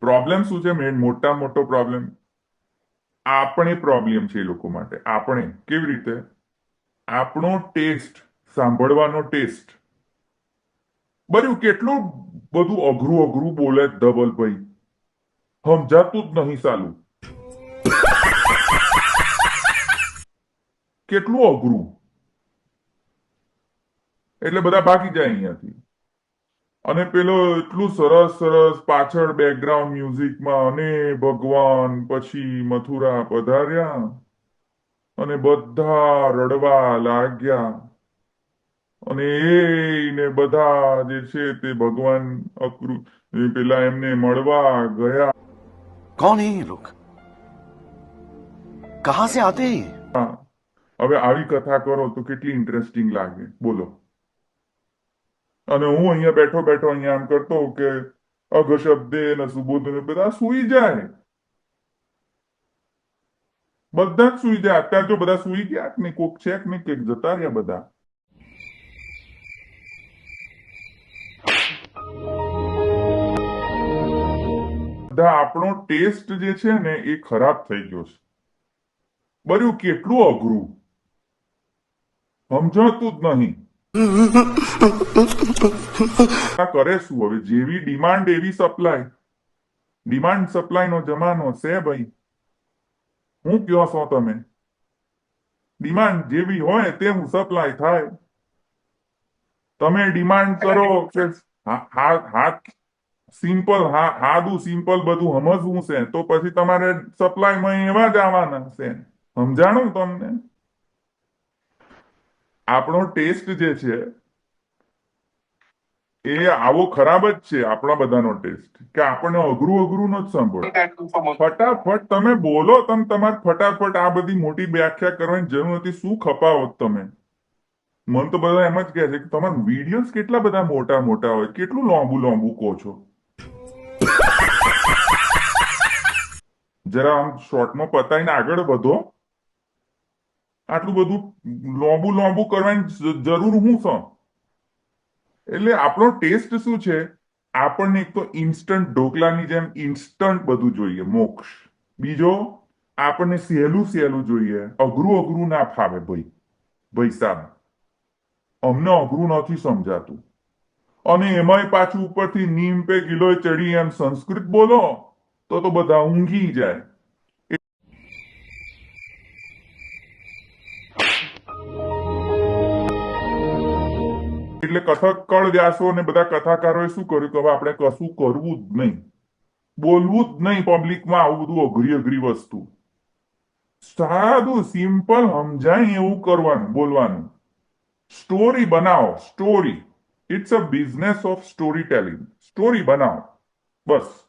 Problem શું છે? Main મોટા મોટો પ્રોબ્લેમ આપણે પ્રોબ્લેમ છે એ લોકો માટે. આપણે કેવી રીતે? આપણો ટેસ્ટ સાંભળવાનો ટેસ્ટ બર્યું કેટલું બધું અઘરું અઘરું બોલે ધવલભાઈ. સમજાતું જ નહીં સાલું. કેટલું અઘરું. એટલે બધા ભાગી જાય અહીંયાથી. અને પેલો એટલું સરસ સરસ પાછળ બેકગ્રાઉન્ડ મ્યુઝિકમાં અને ભગવાન પછી મથુરા પધાર્યા અને બધા રડવા લાગ્યા. અને એ ને બધા જે છે તે ભગવાન અકૃત પેલા એમને મળવા ગયા. કોણ હે કહા સે આતે હવે આવી કથા કરો તો કેટલી ઇન્ટરેસ્ટિંગ લાગે. બોલો. અને હું અહીંયા બેઠો બેઠો અહીંયા આમ કરતો કે અઘશબ્દે ને સુબોધને બધા સુઈ જાય. બધા જ સુઈ જાય. અત્યારે જો બધા સુઈ ગયા નહીં. કોક છે નહીં કે જતા રહ્યા બધા. બધા આપણો ટેસ્ટ જે છે ને એ ખરાબ થઈ ગયો છે. બર્યું કેટલું અઘરું. સમજાતું જ નહીં. કરે શું હવે? જેવી ડિમાન્ડ એવી સપ્લાય ડિમાન્ડ સપ્લાય નો જમાનો છે ભાઈ. હું કયો છો તમે? ડિમાન્ડ જેવી હોય તેવું સપ્લાય થાય. તમે ડિમાન્ડ કરો કે હા હા હા સિમ્પલ હાદું સિમ્પલ બધું સમજવું છે, તો પછી તમારે સપ્લાયમાં એવા જ આવવાના છે. સમજાણું તમને? આપણો ટેસ્ટ જે છે, એ આવો ખરાબ જ છે આપણા બધાનો ટેસ્ટ કે આપણને અઘરું અઘરું નો જ સાંભળો ફટાફટ તમે બોલો, તમે તમારે ફટાફટ આ બધી મોટી વ્યાખ્યા કરવાની જરૂર નથી. શું ખપાવો તમે? મન તો બધા એમ જ કહે છે કે તમારા વિડીયોઝ કેટલા બધા મોટા મોટા હોય. કેટલું લાંબુ લાંબુ કહો છો. જરા આમ શોર્ટમાં પતાવીને આગળ વધો. આટલું બધું લાંબુ લાંબુ કરવાની જરૂર હું છે? એટલે આપણો ટેસ્ટ શું છે? આપણને એક તો ઇન્સ્ટન્ટ ઢોકલાની જેમ ઇન્સ્ટન્ટ બધું જોઈએ, મોક્ષ. બીજો, આપણને સહેલું સહેલું જોઈએ. અઘરું અઘરું ના ફાવે ભાઈ ભાઈ સાહેબ અમને અઘરું નથી સમજાતું. અને એમાંય પાછું ઉપરથી નીમ પે ગિલોય ચડી એમ સંસ્કૃત બોલો, તો તો બધા ઊંઘી જાય. એટલે કથકળ વ્યાસો ને બધા કથાકારોએ શું કર્યું કે હવે આપણે કશું કરવું જ નહીં. બોલવું જ નહીં પબ્લિકમાં આવું બધું અઘરી અઘરી વસ્તુ. સાદું સિમ્પલ સમજાય એવું કરવાનું, બોલવાનું. સ્ટોરી બનાવો story it's a business of story telling story બનાવો. બસ.